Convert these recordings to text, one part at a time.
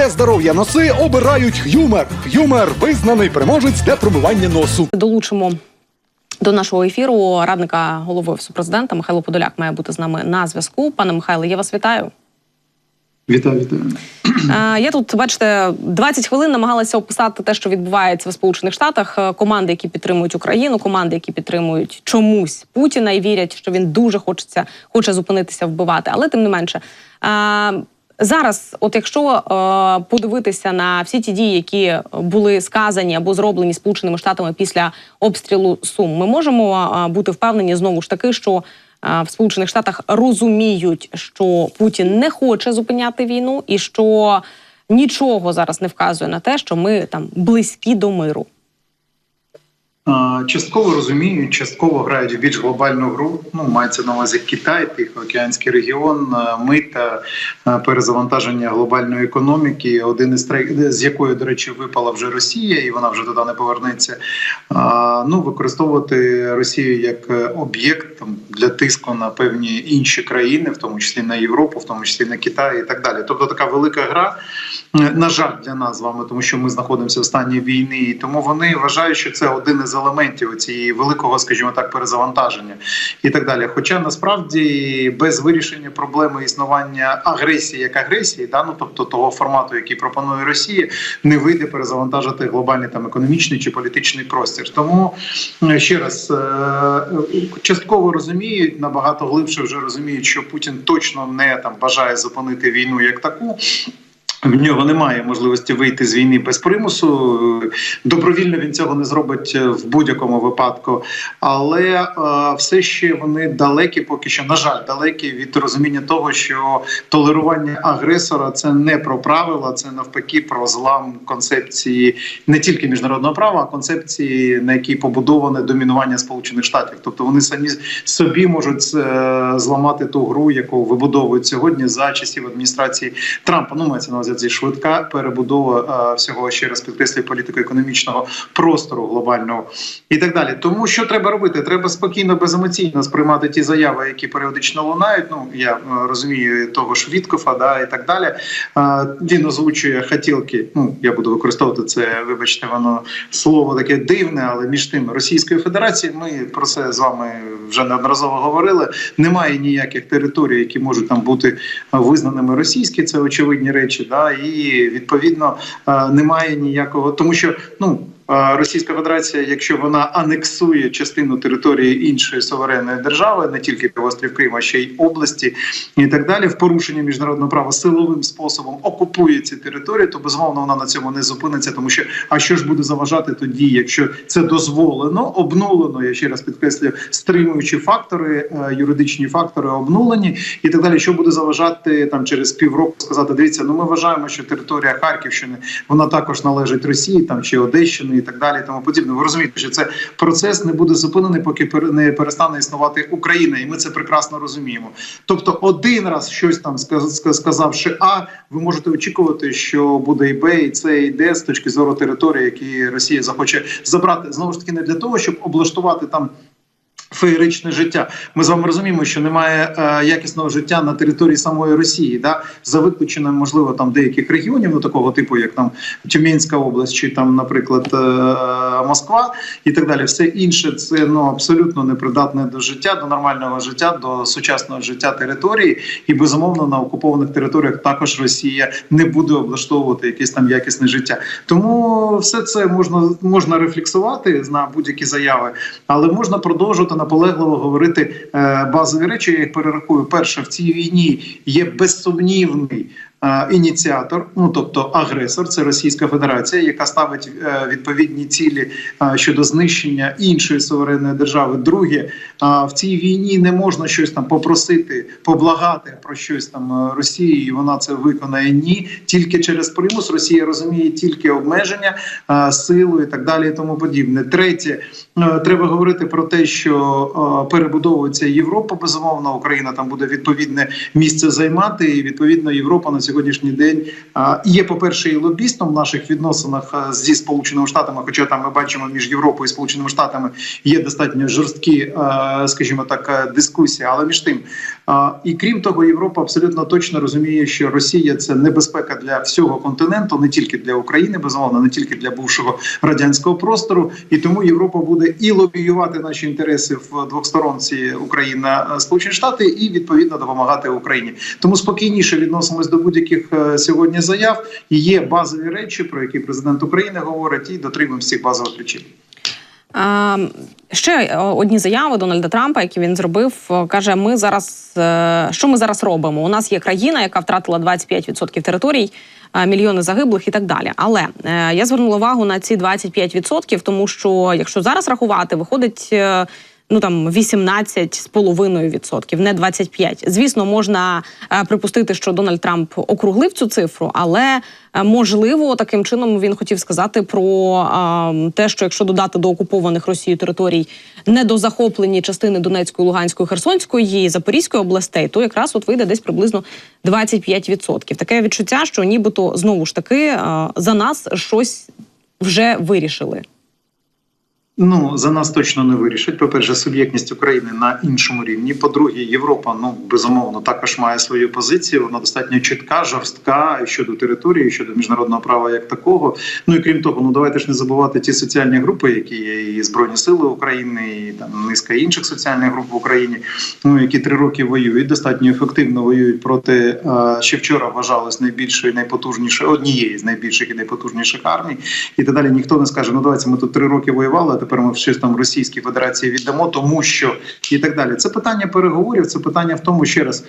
Для здоров'я носи обирають Х'юмер. Х'юмер визнаний переможець для промивання носу. Долучимо до нашого ефіру радника голови офісу президента Михайло Подоляк має бути з нами на зв'язку. Пане Михайло, я вас вітаю. Вітаю, вітаю. Е, Я тут, бачите, 20 хвилин намагалася описати те, що відбувається в Сполучених Штатах. Е, Команди, які підтримують Україну, команди, які підтримують чомусь Путіна і вірять, що він дуже хочеться, хоче зупинитися вбивати. Але тим не менше. Зараз, от якщо е, подивитися на всі ті дії, які були сказані або зроблені Сполученими Штатами після обстрілу Сум, ми можемо е, бути впевнені знову ж таки, що е, в Сполучених Штатах розуміють, що Путін не хоче зупиняти війну, і що нічого зараз не вказує на те, що ми там близькі до миру. Частково розуміють, частково грають в більш глобальну гру. Ну мається на увазі Китай, Тихоокеанський регіон, мита, перезавантаження глобальної економіки. Один із з якої, до речі, випала вже Росія, і вона вже туди не повернеться. Ну використовувати Росію як е, об'єкт там для тиску на певні інші країни, в тому числі на Європу, в тому числі на Китай і так далі. Тобто така велика гра. Е, На жаль, для нас з вами, тому що ми знаходимося в стані війни, і тому вони вважають, що це один із елементів цієї великого, скажімо так, перезавантаження і так далі. Хоча насправді без вирішення проблеми існування агресії як агресії, да, ну тобто того формату, який пропонує Росія, не вийде перезавантажити глобальний там економічний чи політичний простір. Тому е, ще раз е, частково розуміють, набагато глибше вже розуміють, що Путін точно не там бажає зупинити війну як таку. В нього немає можливості вийти з війни без примусу. Добровільно він цього не зробить в будь-якому випадку, але е, все ще вони далекі, поки що, на жаль, далекі від розуміння того, що толерування агресора це не про правила, це навпаки про злам концепції не тільки міжнародного права, а концепції, на якій побудоване домінування Сполучених Штатів. Тобто вони самі собі можуть е, зламати ту гру, яку вибудовують сьогодні за часів адміністрації Трампа. Ну мається на увазі ці швидка перебудова е, всього ще раз підкреслюю політико-економічного простору глобального і так далі. Тому що треба робити? Треба спокійно, беземоційно сприймати ті заяви, які періодично лунають. Ну я е, розумію того ж Віткофа, да і так далі. Е, Він озвучує хотілки. Ну я буду використовувати це. Вибачте, воно слово таке дивне, але між тим Російської Федерації ми про це з вами вже неодноразово говорили. Немає ніяких територій, які можуть там бути визнаними російські. Це очевидні речі. Да, і відповідно е, немає ніякого, тому що ну. Російська Федерація, якщо вона анексує частину території іншої суверенної держави, не тільки острів Крим, а ще й області і так далі, в порушення міжнародного права силовим способом окупує ці території, то безумовно вона на цьому не зупиниться, тому що а що ж буде заважати тоді, якщо це дозволено, обнулено, я ще раз підкреслюю, стримуючі фактори, е, юридичні фактори обнулені і так далі. Що буде заважати там через півроку сказати, дивіться, ну ми вважаємо, що територія Харківщини вона також належить Росії, там чи Одещини і так далі. і Тому подібне. Ви розумієте, що це процес не буде зупинений, поки не перестане існувати Україна, і ми це прекрасно розуміємо. Тобто, один раз щось там сказ- сказ- сказавши А, ви можете очікувати, що буде і Б, і і Д з точки зору території, які Росія захоче забрати знову ж таки не для того, щоб облаштувати там. Феєричне життя. Ми з вами розуміємо, що немає е, якісного життя на території самої Росії, да за виключенням, можливо, там деяких регіонів, ну такого типу, як там Тюменська область, чи там, наприклад, е, Москва і так далі. Все інше це ну абсолютно непридатне до життя, до нормального життя, до сучасного життя території. І безумовно на окупованих територіях також Росія не буде облаштовувати якесь там якісне життя. Тому все це можна можна рефлексувати на будь-які заяви, але можна продовжувати наполегливо говорити е, базові речі. Я їх перерахую. Перше в цій війні є безсумнівний. Ініціатор, ну тобто агресор, це Російська Федерація, яка ставить е, відповідні цілі щодо знищення іншої суверенної держави. Друге, в цій війні не можна щось там попросити, поблагати про щось там е, Росії, і вона це виконає. Ні, тільки через примус Росія розуміє тільки обмеження, силу і так далі, і тому подібне. Третє, е, треба говорити про те, що перебудовується Європа. Безумовно, Україна там буде відповідне місце займати, і відповідно Європа на сьогоднішній день є, по перше, і лобістом в наших відносинах зі сполученими штатами. Хоча там ми бачимо між Європою і Сполученими Штатами є достатньо жорсткі, скажімо так, дискусії. Але між тим і крім того, Європа абсолютно точно розуміє, що Росія це небезпека для всього континенту, не тільки для України, безумовно, не тільки для бувшого радянського простору. І тому Європа буде і лобіювати наші інтереси в двосторонці Україна Сполучені Штати, і відповідно допомагати Україні. Тому спокійніше відносимось до будь-яких е, сьогодні заяв. Є базові речі, про які президент України говорить, і дотримуємося цих базових речей. Ще е, одні заяви Дональда Трампа, які він зробив, е, каже: Ми зараз е, що ми зараз робимо? У нас є країна, яка втратила 25% територій, мільйони загиблих і так далі. Але я звернула увагу на ці 25%, тому що якщо зараз рахувати, виходить. Ну там 18 з половиною відсотків, не 25. Звісно, можна е, припустити, що Дональд Трамп округлив цю цифру, але е, можливо таким чином він хотів сказати про те, що якщо додати до окупованих Росією територій недозахоплені частини Донецької, Луганської, Херсонської Запорізької областей, то якраз от вийде десь приблизно 25%. Таке відчуття, що нібито знову ж таки е, за нас щось вже вирішили. Ну за нас точно не вирішить. По перше, суб'єктність України на іншому рівні. По-друге, Європа ну безумовно також має свою позицію. Вона достатньо чітка, жорстка щодо території, щодо міжнародного права як такого. Ну і крім того, ну давайте ж не забувати ті соціальні групи, які є і збройні сили України, і там низка інших соціальних груп в Україні. Ну які три роки воюють, достатньо ефективно воюють проти е, ще вчора вважалось найбільшої, найпотужнішої однієї з найбільших і найпотужніших армій. І так далі ніхто не скаже: ну давайте ми тут три роки воювали. а Тепер ми щось там Російській Федерації віддамо, тому що і так далі. Це питання переговорів. Це питання в тому, ще раз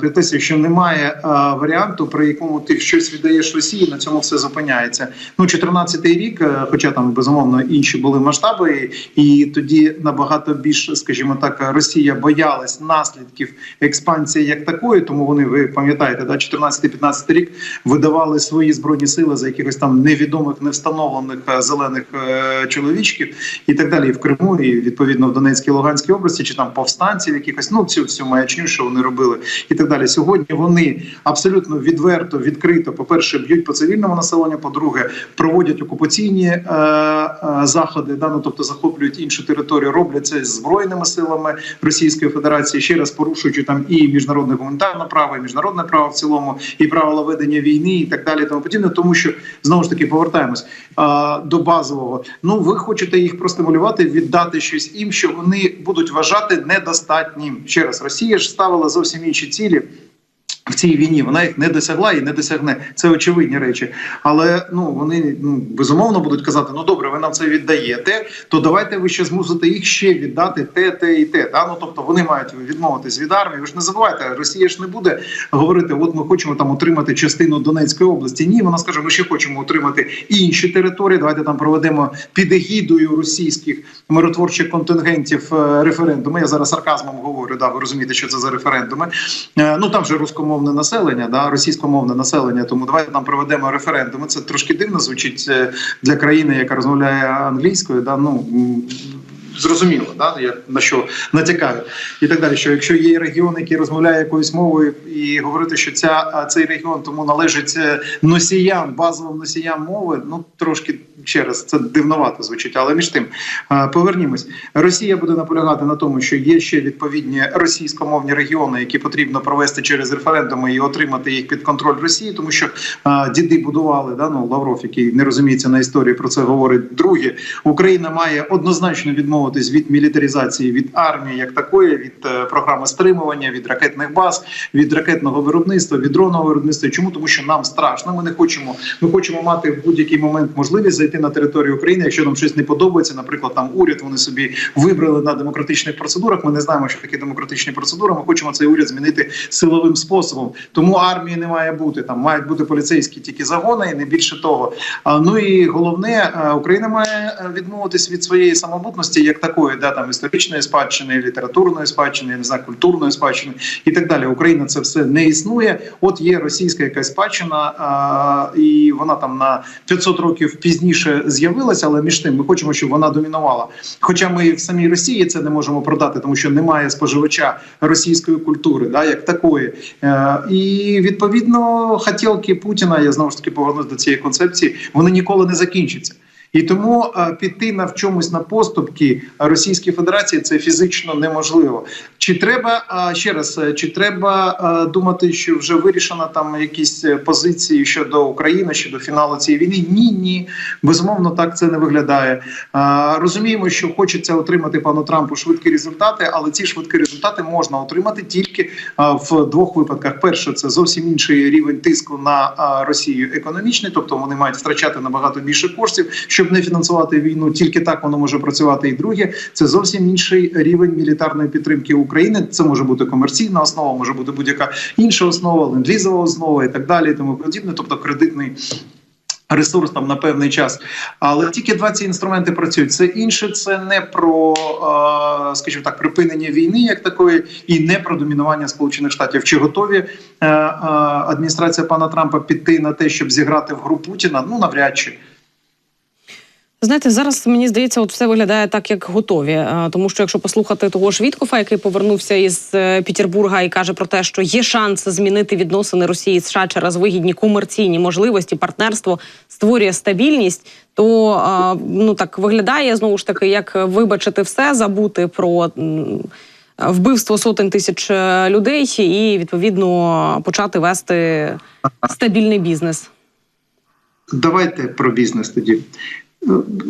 підтисую, що немає варіанту, при якому ти щось віддаєш Росії. На цьому все зупиняється. Ну 14-й рік, е, хоча там безумовно інші були масштаби, і тоді набагато більш, скажімо так, Росія боялась наслідків експансії як такої. Тому вони ви пам'ятаєте, да 14-15 рік видавали свої збройні сили за якихось там невідомих, невстановлених е, зелених е, чоловічків і так далі, і в Криму, і відповідно в Донецькій Луганській області, чи там повстанців, якихось ну цю всю маячню, що вони робили, і так далі. Сьогодні вони абсолютно відверто, відкрито, по перше, б'ють по цивільному населенню. По-друге, проводять окупаційні е, е, заходи, да, ну, тобто захоплюють іншу територію, роблять це з збройними силами Російської Федерації, ще раз порушуючи там і міжнародне гуманітарне право, і міжнародне право в цілому, і правила ведення війни, і так далі, тому подібне, тому що знову ж таки повертаємось е, до базового. Ну ви хочете їх простимулювати, віддати щось їм, що вони будуть вважати недостатнім. Ще раз Росія ж ставила зовсім інші цілі. В цій війні вона їх не досягла і не досягне. Це очевидні речі. Але ну вони ну безумовно будуть казати: ну добре, ви нам це віддаєте, то давайте ви ще змусите їх ще віддати те, те і те. Та ну тобто вони мають відмовитись від армії. Ви ж не забувайте, Росія ж не буде говорити: от ми хочемо там отримати частину Донецької області. Ні, вона скаже, ми ще хочемо отримати інші території. Давайте там проведемо під егідою російських миротворчих контингентів е, референдуми. Я зараз сарказмом говорю. Да, ви розумієте, що це за референдуми. Е, Ну там же рускомовне населення, да російськомовне населення. Тому давайте там проведемо референдуми. Це трошки дивно звучить е, для країни, яка розмовляє англійською. Да, ну Зрозуміло, да я на що натякаю, і так далі. Що якщо є регіон, який розмовляє якоюсь мовою, і говорити, що ця цей регіон тому належить е, носіям, базовим носіям мови, ну трошки ще раз це дивновато звучить. Але між тим е, повернімось. Росія буде наполягати на тому, що є ще відповідні російськомовні регіони, які потрібно провести через референдуми і отримати їх під контроль Росії, тому що е, діди будували да ну Лавров, який не розуміється на історії, про це говорить. Друге, Україна має однозначно відмовитись від мілітаризації від армії як такої, від е, програми стримування, від ракетних баз, від ракетного виробництва, від дронного виробництва. Чому тому, що нам страшно? Ми не хочемо. Ми хочемо мати в будь-який момент можливість зайти на територію України, якщо нам щось не подобається. Наприклад, там уряд вони собі вибрали на демократичних процедурах. Ми не знаємо, що таке демократичні процедури. Ми хочемо цей уряд змінити силовим способом. Тому армії не має бути там, мають бути поліцейські тільки загони, і не більше того. А ну і головне, е, Україна має е, відмовитись від своєї самобутності як такої, да там історичної спадщини, літературної спадщини, не знаю, культурної спадщини і так далі. Україна це все не існує. От є російська якась спадщина, і вона там на 500 років пізніше з'явилася, але між тим ми хочемо, щоб вона домінувала. Хоча ми в самій Росії це не можемо продати, тому що немає споживача російської культури, да як такої. Е, і відповідно хотілки Путіна, я знову ж таки повернусь до цієї концепції, вони ніколи не закінчаться. І тому е, піти на в чомусь на поступки Російській Федерації це фізично неможливо. Чи треба ще раз, е, чи треба е, думати, що вже вирішено там якісь е, позиції щодо України, щодо фіналу цієї війни? Ні, ні, безумовно, так це не виглядає. Розуміємо, що хочеться отримати пану Трампу швидкі результати, але ці швидкі результати можна отримати тільки в двох випадках: перше, це зовсім інший рівень тиску на Росію економічний, тобто вони мають втрачати набагато більше коштів, щоб не фінансувати війну. Тільки так воно може працювати. І друге, це зовсім інший рівень мілітарної підтримки України. Це може бути комерційна основа, може бути будь-яка інша основа, ленд-лізова основа і так далі, і тому подібне, тобто кредитний. Ресурс там на певний час, але тільки два ці інструменти працюють. Це інше, це не про, скажімо так, припинення війни як такої, і не про домінування Сполучених Штатів. Чи готові е, е, адміністрація пана Трампа піти на те, щоб зіграти в гру Путіна? Ну навряд чи. Знаєте, зараз мені здається, от все виглядає так, як готові. Е, Тому що якщо послухати того ж Віткофа, який повернувся із е, Петербурга і каже про те, що є шанс змінити відносини Росії і США через вигідні комерційні можливості, партнерство створює стабільність, то е, ну так виглядає знову ж таки, як вибачити все, забути про. Вбивство сотень тисяч людей і відповідно почати вести стабільний бізнес. Давайте про бізнес тоді.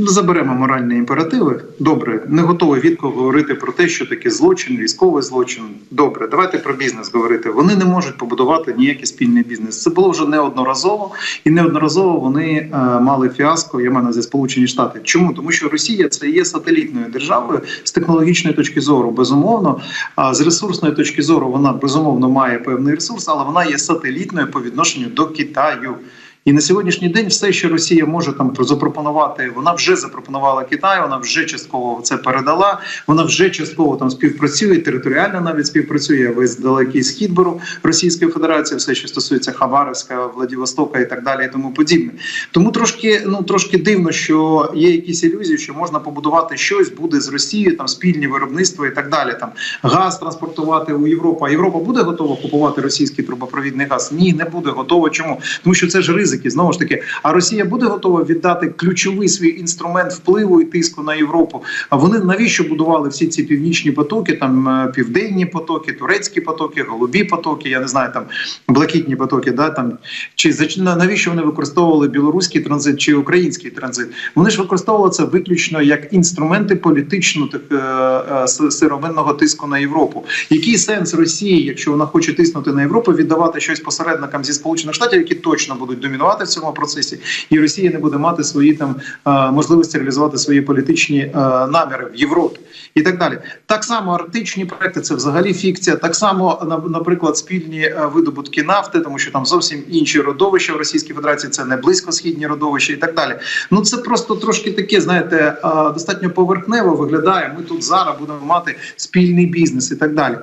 Заберемо моральні імперативи. Добре, не готовий відко говорити про те, що таке злочин, військовий злочин. Добре, давайте про бізнес говорити. Вони не можуть побудувати ніякий спільний бізнес. Це було вже неодноразово, і неодноразово вони е, мали фіаско. Я на увазі Сполучені Штати. Чому тому, що Росія це є сателітною державою з технологічної точки зору, безумовно. А з ресурсної точки зору вона безумовно має певний ресурс, але вона є сателітною по відношенню до Китаю. І на сьогоднішній день все, що Росія може там запропонувати, вона вже запропонувала Китаю, вона вже частково це передала. Вона вже частково там співпрацює, територіально навіть співпрацює. Весь далекий схід беру Російської Федерації, все, що стосується Хабаровська, Владивостока і так далі, і тому подібне. Тому трошки ну трошки дивно, що є якісь ілюзії, що можна побудувати щось, буде з Росією, там спільні виробництва і так далі. Там газ транспортувати у Європу. А Європа буде готова купувати російський трубопровідний газ? Ні, не буде готова. Чому? Тому що це ж ризики. Знову ж таки, а Росія буде готова віддати ключовий свій інструмент впливу і тиску на Європу. А вони навіщо будували всі ці північні потоки, там е, південні потоки, турецькі потоки, голубі потоки, я не знаю, там блакитні потоки. Да там чи навіщо вони використовували білоруський транзит чи український транзит? Вони ж використовували це виключно як інструменти політично так, е, е, сировинного тиску на Європу. Який сенс Росії, якщо вона хоче тиснути на Європу, віддавати щось посередникам зі сполучених штатів, які точно будуть домінувати в цьому процесі, і Росія не буде мати свої там е, можливості реалізувати свої політичні е, наміри в Європі і так далі. Так само арктичні проекти це взагалі фікція. Так само, наприклад, спільні е, видобутки нафти, тому що там зовсім інші родовища в Російській Федерації, це не близькосхідні родовища і так далі. Ну це просто трошки таке, знаєте, достатньо поверхнево виглядає. Ми тут зараз будемо мати спільний бізнес і так далі.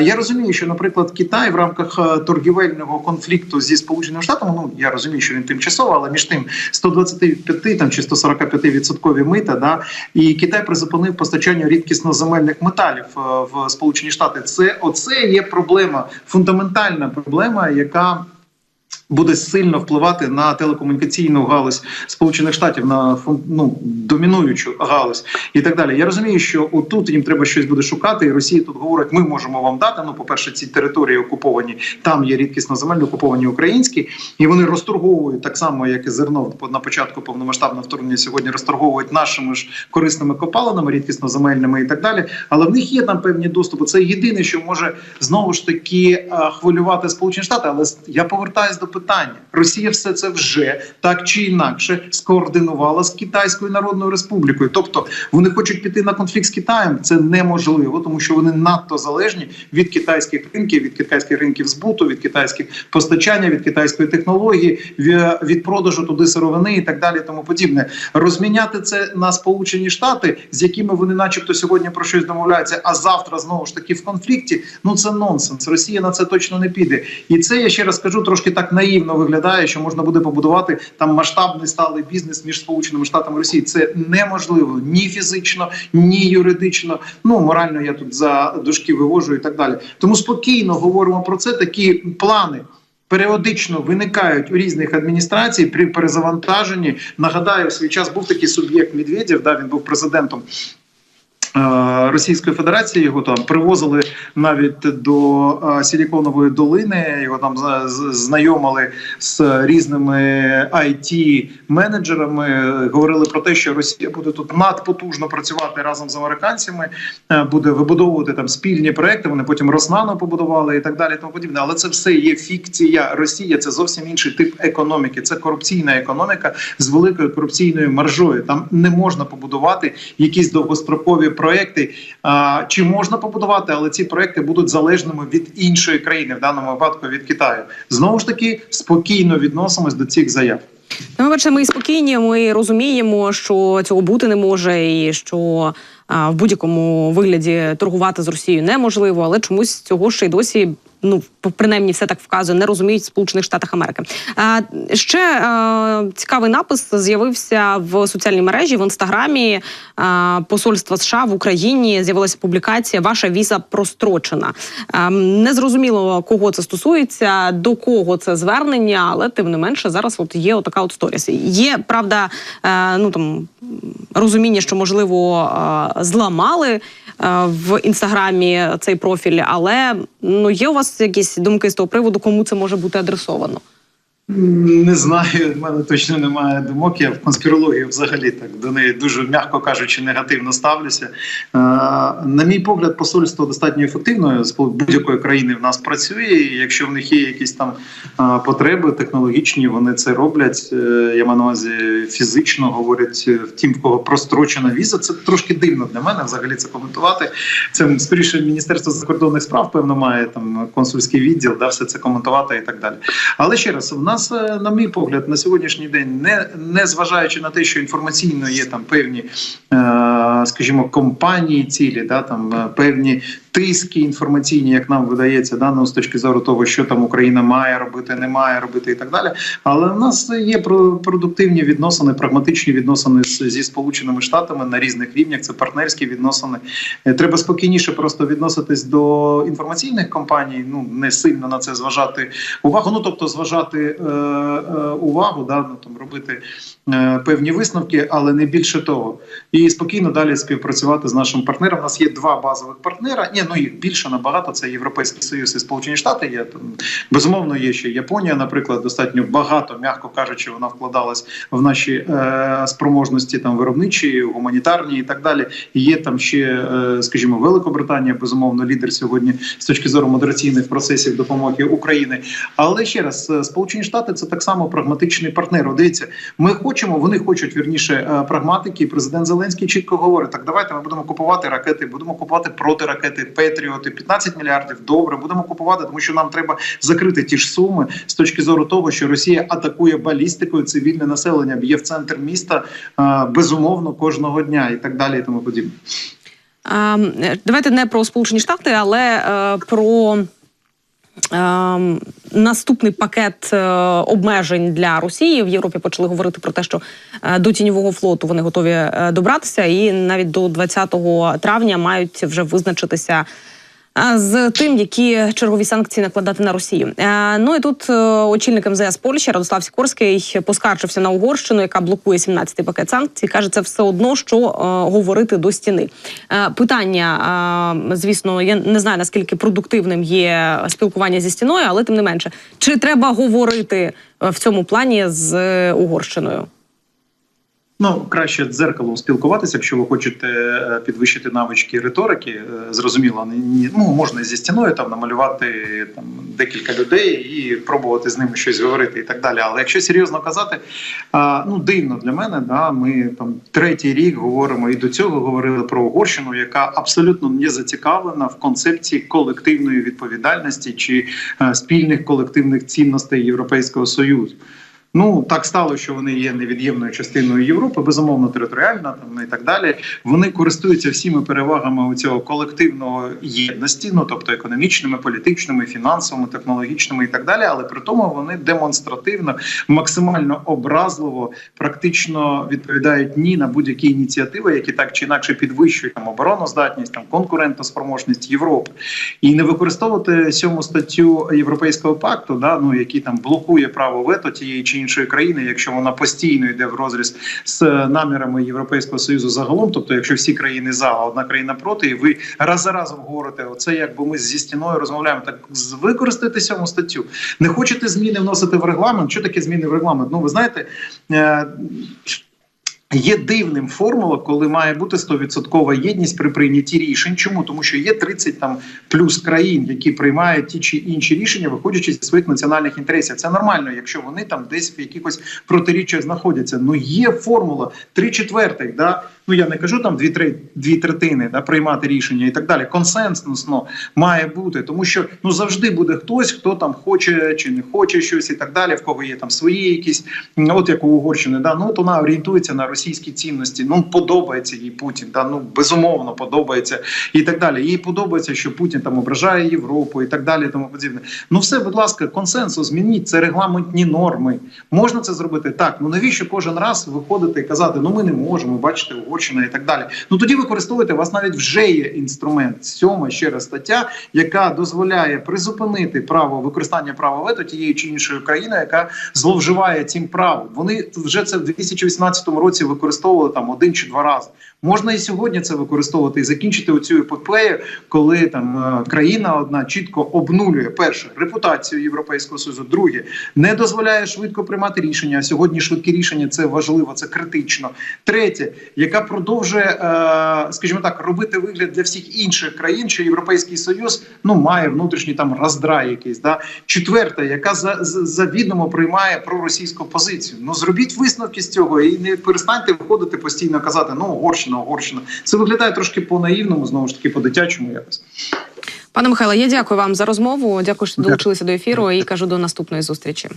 Я розумію, що, наприклад, Китай в рамках торгівельного конфлікту зі сполученими штатами, ну я розумію, що він тимчасово, але між тим 125 там чи 145 відсоткові мита, да і Китай призупинив постачання рідкісноземельних металів е, в Сполучені Штати. Це оце є проблема, фундаментальна проблема, яка буде сильно впливати на телекомунікаційну галузь Сполучених Штатів на ну, домінуючу галузь і так далі. Я розумію, що отут їм треба щось буде шукати, і Росія тут говорить: ми можемо вам дати. Ну, по перше, ці території окуповані, там є рідкісно земельні окуповані українські, і вони розторговують так само, як і зерно на початку повномасштабного вторгнення. Сьогодні розторговують нашими ж корисними копалинами, рідкісно земельними і так далі. Але в них є там певні доступи. Це єдине, що може знову ж таки е, хвилювати Сполучені Штати. Але я повертаюсь до питання: Росія все це вже так чи інакше скоординувала з Китайською Народною Республікою. Тобто вони хочуть піти на конфлікт з Китаєм. Це неможливо, тому що вони надто залежні від китайських ринків, від китайських ринків збуту, від китайських постачання, від китайської технології, від продажу туди сировини і так далі. Тому подібне. Розміняти це на Сполучені Штати, з якими вони, начебто, сьогодні про щось домовляються, а завтра знову ж таки в конфлікті. Ну це нонсенс. Росія на це точно не піде. І це я ще раз кажу, трошки так наївно виглядає, що можна буде побудувати там масштабний сталий бізнес між Сполученими Штатами і Росією. Це неможливо ні фізично, ні юридично. Ну морально я тут за дужки вивожу і так далі. Тому спокійно говоримо про це. Такі плани. Періодично виникають у різних адміністрацій при перезавантаженні. Нагадаю, в свій час був такий суб'єкт Медведєв, да, він був президентом Російської Федерації. Його там привозили навіть до Силіконової долини. Його там знайомили з різними it менеджерами Говорили про те, що Росія буде тут надпотужно працювати разом з американцями, е, буде вибудовувати там спільні проекти. Вони потім Роснану побудували і так далі. Тому подібне. Але це все є фікція. Росія це зовсім інший тип економіки. Це корупційна економіка з великою корупційною маржою. Там не можна побудувати якісь довгострокові проекти. А, чи можна побудувати, але ці проекти будуть залежними від іншої країни, в даному випадку від Китаю. Знову ж таки, спокійно відносимось до цих заяв. Ну, ми бачите, ми спокійні. Ми розуміємо, що цього бути не може, і що а, в будь-якому вигляді торгувати з Росією неможливо, але чомусь цього ще й досі. Ну, принаймні, все так вказує, не розуміють в Сполучених Штатах Америки. А ще е, цікавий напис з'явився в соціальній мережі в інстаграмі е, посольства США в Україні. З'явилася публікація Ваша віза прострочена. Е, незрозуміло, кого це стосується, до кого це звернення, але тим не менше зараз от є отака от сторіс. Є правда, е, ну там розуміння, що можливо е, зламали е, в інстаграмі цей профіль, але ну є у вас якісь думки з того приводу, кому це може бути адресовано? Не знаю, в мене точно немає думок. Я в конспірологію взагалі так до неї дуже м'яко кажучи, негативно ставлюся. Е, на мій погляд, посольство достатньо ефективно з будь-якої країни в нас працює. І якщо в них є якісь там е, потреби технологічні, вони це роблять. Е, я маю на увазі фізично говорять е, втім, в кого прострочена віза. Це трошки дивно для мене взагалі це коментувати. Це скоріше міністерство закордонних справ, певно, має там консульський відділ, да, все це коментувати і так далі. Але ще раз, в нас, е, на мій погляд, на сьогоднішній день, не, не зважаючи на те, що інформаційно є там певні, е, скажімо, компанії цілі, да, там е, певні тиски інформаційні, як нам видається, да, ну, з точки зору того, що там Україна має робити, не має робити і так далі. Але в нас є про- продуктивні відносини, прагматичні відносини зі Сполученими Штатами на різних рівнях. Це партнерські відносини. Е, Треба спокійніше просто відноситись до інформаційних компаній. Ну не сильно на це зважати увагу. Ну тобто, зважати е, е, увагу, да ну там робити певні висновки, але не більше того. І спокійно далі співпрацювати з нашим партнером. У нас є два базових партнера. Ні, ну їх більше набагато. Це Європейський Союз і Сполучені Штати. Є там безумовно є ще Японія, наприклад, достатньо багато, м'яко кажучи, вона вкладалась в наші е, спроможності там виробничі, гуманітарні і так далі. І Є там ще, е, скажімо, Великобританія, безумовно, лідер сьогодні з точки зору модераційних процесів допомоги України. Але ще раз, е, Сполучені Штати це так само прагматичний партнер. Дивіться, ми хочемо, вони хочуть вірніше е, прагматики. Президент Зеленський чітко говорить: так, давайте ми будемо купувати ракети, будемо купувати протиракети, Петріоти, 15 мільярдів. Добре, будемо купувати, тому що нам треба закрити ті ж суми з точки зору того, що Росія атакує балістикою цивільне населення, б'є в центр міста е, безумовно кожного дня і так далі, і тому подібне. Ем, Давайте не про Сполучені Штати, але е, про. Ем, Наступний пакет е, обмежень для Росії. В Європі почали говорити про те, що е, до тіньового флоту вони готові е, добратися, і навіть до 20 травня мають вже визначитися з тим, які чергові санкції накладати на Росію. Ну і тут е, очільник МЗС Польщі Радослав Сікорський поскаржився на Угорщину, яка блокує 17-й пакет санкцій. каже, це все одно, що е, говорити до стіни. Е, питання, звісно, я не знаю наскільки продуктивним є спілкування зі стіною, але тим не менше, чи треба говорити в цьому плані з Угорщиною? Ну, краще дзеркалом спілкуватися, якщо ви хочете е, підвищити навички риторики. Е, Зрозуміло, ну можна зі стіною там намалювати там декілька людей і пробувати з ними щось говорити і так далі. Але якщо серйозно казати, ну дивно для мене, да, ми там третій рік говоримо і до цього говорили про Угорщину, яка абсолютно не зацікавлена в концепції колективної відповідальності чи е, спільних колективних цінностей Європейського союзу. Ну так стало, що вони є невід'ємною частиною Європи, безумовно, територіальна там і так далі. Вони користуються всіми перевагами у цього колективного єдності, ну тобто економічними, політичними, фінансовими, технологічними і так далі. Але при тому вони демонстративно, максимально образливо, практично відповідають ні на будь-які ініціативи, які так чи інакше підвищують там обороноздатність, там конкурентоспроможність Європи, і не використовувати сьому статтю Європейського пакту, да ну який там блокує право вето тієї чи іншої країни, якщо вона постійно йде в розріз з намірами Європейського союзу загалом. Тобто, якщо всі країни за, а одна країна проти, і ви раз за разом говорите, оце якби ми зі стіною розмовляємо. Так використати сьому статтю. Не хочете зміни вносити в регламент? Що таке зміни в регламент? Ну ви знаєте. Є дивним формула, коли має бути 100% єдність при прийнятті рішень. Чому тому, що є 30 там плюс країн, які приймають ті чи інші рішення, виходячи зі своїх національних інтересів. Це нормально, якщо вони там десь в якихось протиріччях знаходяться. Ну є формула три четвертих. Да? Ну я не кажу там дві три дві третини да, приймати рішення і так далі. Консенсусно має бути, тому що ну завжди буде хтось, хто там хоче чи не хоче щось і так далі. В кого є там свої якісь, м, от як у Угорщини, да ну от вона орієнтується на російські цінності. Ну подобається їй Путін, да ну безумовно подобається і так далі. Їй подобається, що Путін там ображає Європу і так далі. Тому подібне. Ну все, будь ласка, консенсус змініть. Це регламентні норми. Можна це зробити так. Ну навіщо кожен раз виходити і казати, ну ми не можемо, бачите, Угорщина і так далі. Ну тоді використовуйте, у вас навіть вже є інструмент. Сьома ще раз стаття, яка дозволяє призупинити право використання права вето тієї чи іншої країни, яка зловживає цим правом. Вони вже це в 2018 році використовували там один чи два рази. Можна і сьогодні це використовувати і закінчити оцю епопею, коли там е, країна одна чітко обнулює перше репутацію Європейського союзу, друге не дозволяє швидко приймати рішення. Сьогодні швидкі рішення це важливо, це критично. Третє, яка продовжує, е, скажімо так, робити вигляд для всіх інших країн, що Європейський Союз ну має внутрішній там роздрай якийсь. Да? Четверта, яка за, за, завідомо приймає проросійську позицію. Ну зробіть висновки з цього і не перестаньте виходити постійно казати, ну Угорщина, Угорщина. Це виглядає трошки по наївному, знову ж таки, по дитячому якось. Пане Михайло, я дякую вам за розмову. Дякую, що долучилися до ефіру і кажу до наступної зустрічі. Е,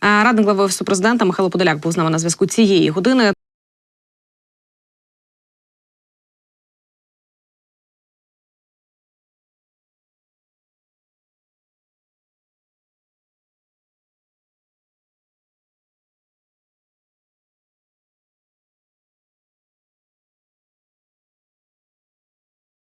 Радник глави офісу президента Михайло Подоляк був з нами на зв'язку цієї години.